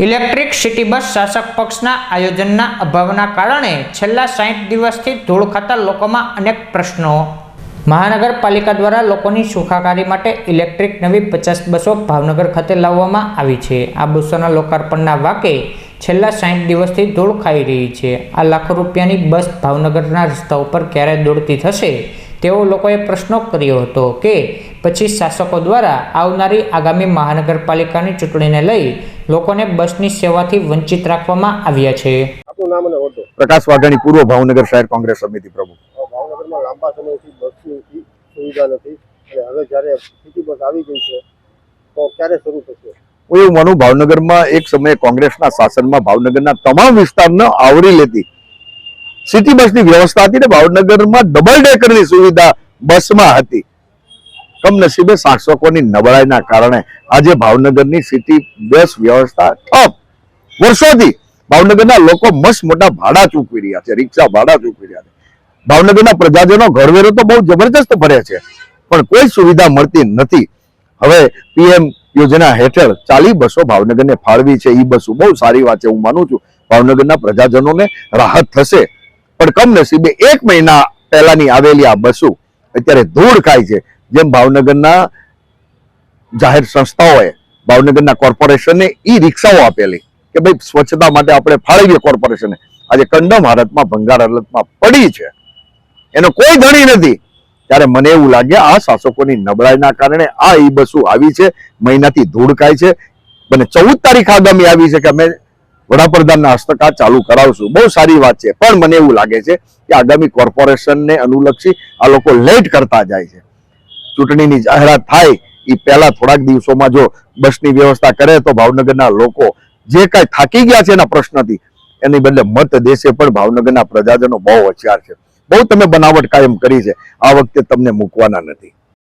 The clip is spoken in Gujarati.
ઇલેક્ટ્રિક સિટી બસ શાસક પક્ષના આયોજનના અભાવના કારણે છેલ્લા સાઠ દિવસથી ધૂળ ખાતા લોકોમાં અનેક પ્રશ્નો. મહાનગરપાલિકા દ્વારા લોકોની સુખાકારી માટે ઇલેક્ટ્રિક નવી પચાસ બસો ભાવનગર ખાતે લાવવામાં આવી છે. આ બસોના લોકાર્પણના વાકે છેલ્લા સાઠ દિવસથી ધૂળ ખાઈ રહી છે. આ લાખો રૂપિયાની બસ ભાવનગરના રસ્તા ઉપર ક્યારે દોડતી થશે તેવો લોકોએ પ્રશ્નો કર્યો હતો કે પછી શાસકો દ્વારા આવનારી આગામી મહાનગરપાલિકાની ચૂંટણીને લઈ લોકોને બસની સેવાથી વંચિત રાખવામાં આવ્યા છે. પ્રકાશ વાઘાણી પૂર્વ ભાવનગર શહેર કોંગ્રેસ સમિતિ પ્રમુખ. ભાવનગરમાં લાંબા સમયથી બસની સુવિધા નથી અને હવે જ્યારે સિટી બસ આવી ગઈ છે તો ક્યારે શરૂ થશે? હું એવું માનું ભાવનગરમાં એક સમયે કોંગ્રેસના શાસનમાં ભાવનગરના તમામ વિસ્તારને આવરી લેતી સિટી બસની વ્યવસ્થા હતી ને ભાવનગરમાં ડબલ ડેકરની સુવિધા બસમાં હતી. કમનસીબે શાસકોની નબળાઈના કારણે આજે ભાવનગરની સિટી બસ વ્યવસ્થા ઠપ. વર્ષોથી ભાવનગરના લોકો મસ્ત મોટા ભાડા ચૂકવી રહ્યા છે, રિક્ષા ભાડા ચૂકવી રહ્યા છે. ભાવનગરના પ્રજાજનો ઘરવેરો તો બહુ જબરજસ્ત ભરે છે, પણ કોઈ સુવિધા મળતી નથી. હવે પીએમ યોજના હેઠળ ચાલી બસો ભાવનગરને ફાળવી છે, ઈ બસો બહુ સારી વાત છે, હું માનું છું. ભાવનગરના પ્રજાજનોને રાહત થશે, પણ કમનસીબે એક મહિના પહેલાની આવેલી આ બસો અત્યારે ધૂળ ખાય છે. જેમ ભાવનગરના જાહેર સંસ્થાઓએ ભાવનગરના કોર્પોરેશનને ઈ રિક્ષાઓ આપેલી કે ભાઈ સ્વચ્છતા માટે આપણે ફાળવીએ કોર્પોરેશને આજે કંડમ હાલતમાં ભંગાર હાલતમાં પડી છે. એનો કોઈ ધણી નથી. ત્યારે મને એવું લાગે આ શાસકોની નબળાઈના કારણે આ ઈ બસો આવી છે, મહિનાથી ધૂળ ખાય છે. અને ચૌદ તારીખ આગામી આવી છે કે અમે વડાપ્રધાનના હસ્તક આ ચાલુ કરાવશું. બહુ સારી વાત છે. પણ મને એવું લાગે છે કે આગામી કોર્પોરેશનને અનુલક્ષી આ લોકો લેટ કરતા જાય છે. ચૂંટણીની જાહેરાત થાય એ પહેલા થોડાક દિવસોમાં જો બસની વ્યવસ્થા કરે તો ભાવનગરના લોકો જે કાંઈ થાકી ગયા છે એના પ્રશ્નથી, એની બદલે મત દેશે પણ ભાવનગરના પ્રજાજનો બહુ હોશિયાર છે. બહુ તમે બનાવટ કાયમ કરી છે. આ વખતે તમને મૂકવાના નથી.